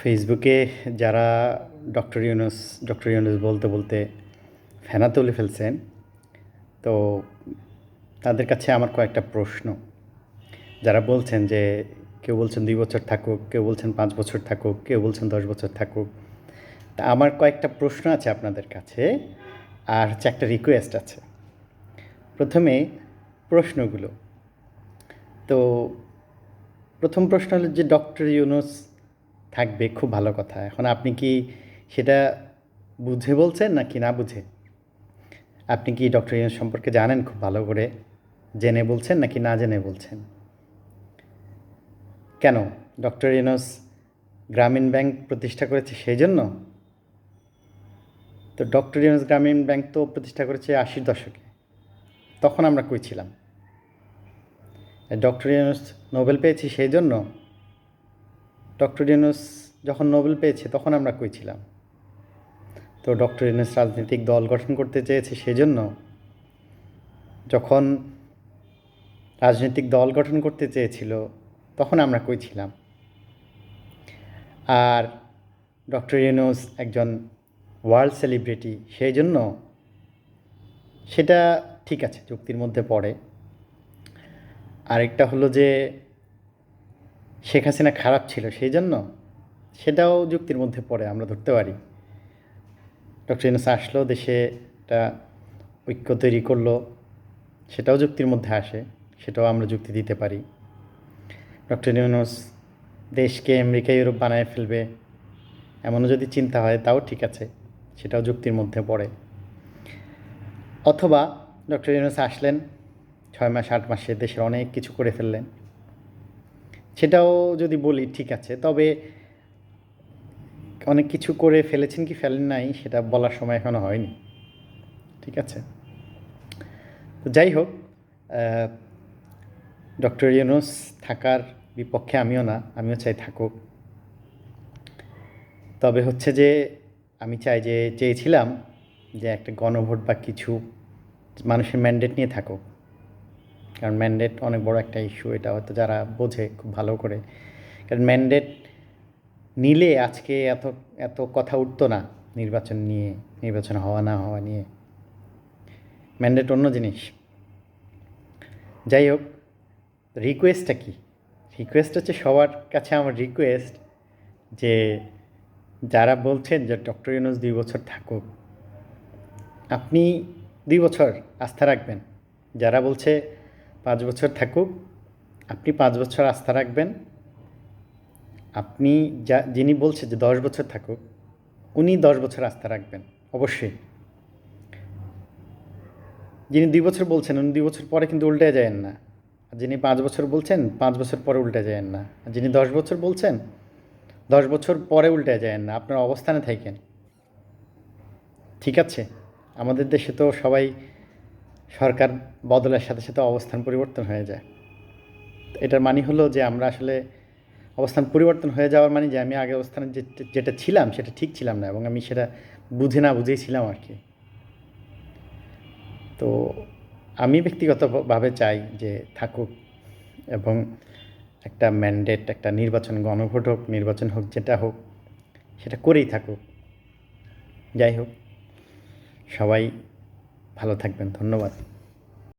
ফেসবুকে যারা doctor Yunus doctor Yunus বলতে বলতে ফেনা তুলে ফেলছেন, তো তাদের কাছে আমার কয়েকটা প্রশ্ন। যারা বলছেন যে কেউ বলছেন দুই বছর থাকুক, কেউ বলছেন পাঁচ বছর থাকুক, কেউ বলছেন দশ বছর থাকুক, তা আমার কয়েকটা প্রশ্ন আছে আপনাদের কাছে আর হচ্ছে একটা রিকোয়েস্ট আছে। প্রথমে প্রশ্নগুলো। তো প্রথম প্রশ্ন হলো যে ডক্টর ইউনুস থাকবে, খুব ভালো কথা। এখন আপনি কি সেটা বুঝে বলছেন নাকি না বুঝে? আপনি কি ডক্টর ইউনুস সম্পর্কে জানেন খুব ভালো করে? জেনে বলছেন নাকি না জেনে বলছেন? কেন? ডক্টর ইউনুস গ্রামীণ ব্যাংক প্রতিষ্ঠা করেছে সেই জন্য? তো ডক্টর ইউনুস গ্রামীণ ব্যাংক তো প্রতিষ্ঠা করেছে আশির দশকে। তখন আমরা কই ছিলাম? ডক্টর ইউনুস নোবেল পেয়েছি সেই জন্য? ডক্টর ইউনুস যখন নোবেল পেয়েছে, তখন আমরা কই ছিলাম? তো ডক্টর ইউনুস রাজনৈতিক দল গঠন করতে চেয়েছে সেই জন্য যখন রাজনৈতিক দল গঠন করতে চেয়েছিল, তখন আমরা কই ছিলাম? আর ডক্টর ইউনুস একজন ওয়ার্ল্ড সেলিব্রিটি সেই জন্য সেটা ঠিক আছে, যুক্তির মধ্যে পড়ে। আরেকটা হলো যে শেখ হাসিনা খারাপ ছিল, সেই জন্য সেটাও যুক্তির মধ্যে পড়ে, আমরা ধরতে পারি। ডক্টর ইউনুস আসলো, দেশে একটা ঐক্য তৈরি করল, সেটাও যুক্তির মধ্যে আসে, সেটাও আমরা যুক্তি দিতে পারি। ডক্টর ইউনুস দেশকে আমেরিকা, ইউরোপ বানায় ফেলবে, এমনও যদি চিন্তা হয়, তাও ঠিক আছে, সেটাও যুক্তির মধ্যে পড়ে। অথবা ডক্টর ইউনুস আসলেন, ছয় মাস, আট মাসে দেশের অনেক কিছু করে ফেললেন। সেটাও যদি বলি, ঠিক আছে। তবে অনেক কিছু করে ফেলেছেন কি ফেলেন নাই, সেটা বলার সময় এখনও হয়নি। ঠিক আছে? তো যাই হোক ডক্টর ইউনুস থাকার বিপক্ষে আমিও না, আমিও চাই থাকুক। তবে হচ্ছে যে, আমি চাই যে, চেয়েছিলাম যে একটা গণভোট বা কিছু মানুষের ম্যান্ডেট নিয়ে থাকুক। কারণ ম্যান্ডেট অনেক বড় একটা ইস্যু এটা হয়তো যারা বোঝে খুব ভালো করে। কারণ ম্যান্ডেট নিলে আজকে এত এত কথা উঠতো না নির্বাচন নিয়ে, নির্বাচন হওয়া না হওয়া নিয়ে। ম্যান্ডেট অন্য জিনিস। যাই হোক রিকোয়েস্টটা কি? রিকোয়েস্ট হচ্ছে সবার কাছে আমার রিকোয়েস্ট যে যারা বলছেন যে ডক্টর ইউনুস দুই বছর থাকুক, আপনি দুই বছর আস্থা রাখবেন। যারা বলছে পাঁচ বছর থাকুক, আপনি পাঁচ বছর আস্থা রাখবেন। আপনি যা, যিনি বলছে যে দশ বছর থাকুক, উনি দশ বছর আস্থা রাখবেন, অবশ্যই। যিনি দুই বছর বলছেন, উনি দুই বছর পরে কিন্তু উল্টে যায়েন না। যিনি পাঁচ বছর বলছেন, পাঁচ বছর পরে উল্টে যায়েন না। যিনি দশ বছর বলছেন, দশ বছর পরে উল্টে যায়েন না। আপনার অবস্থানে থাকেন। ঠিক আছে? আমাদের দেশে তো সবাই সরকার বদলের সাথে সাথে অবস্থান পরিবর্তন হয়ে যায়। এটার মানে হলো যে আমরা আসলে অবস্থান পরিবর্তন হয়ে যাওয়ার মানে যে আমি আগে অবস্থানে যেটা ছিলাম সেটা ঠিক ছিলাম না এবং আমি সেটা বুঝে না বুঝেই ছিলাম আর কি। তো আমি ব্যক্তিগতভাবে চাই যে থাকুক এবং একটা ম্যান্ডেট একটা নির্বাচন গণভোট হোক, নির্বাচন হোক, যেটা হোক, সেটা করেই থাকুক। যাই হোক, সবাই ভালো থাকবেন ধন্যবাদ।